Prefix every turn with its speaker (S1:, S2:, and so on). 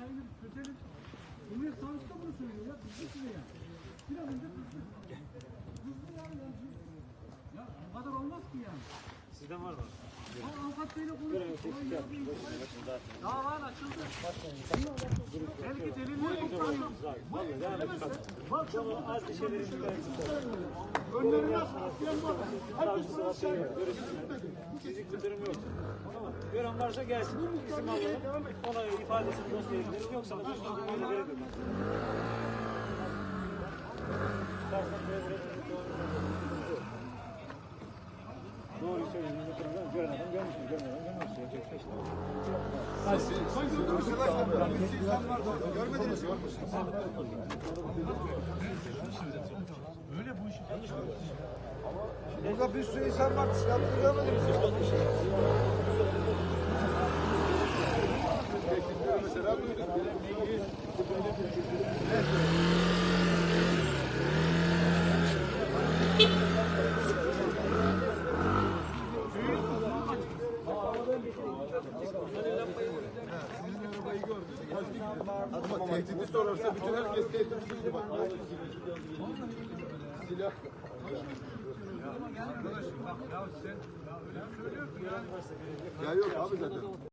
S1: detayını çözelim. Savcısı da bunu söylüyor ya. Hızlı süre ya. Bir an önce hızlı. Hızlı yani ya. Bu kadar olmaz ki yani.
S2: Sizden var mı?
S1: Ha avukat beyle. Kolay gelsin. Davan açıldı. Belki deliller toplanıyor. Bu eklemezse bu akşam
S2: Az bir şeyleri
S1: önlerine atlayan var. Herkes buna şahit.
S2: Sizlik bir durum yok. Tamam. Gören varsa gelsin. İsim alalım. Ona ifadesini gidelim. Yoksa da biz yok. Devre- Doğruyu söyleyeyim. Biz otururuz. Gören adam görmüş mü? Görmeyen adam görmemiş. Yapacak bir şey işte.
S3: Burada bir sürü insan var. Silahlı görmediniz mi? Mesela Ama tehdidi sorarsa bütün herkes tehdit bak. Silah. Ya yok abi zaten.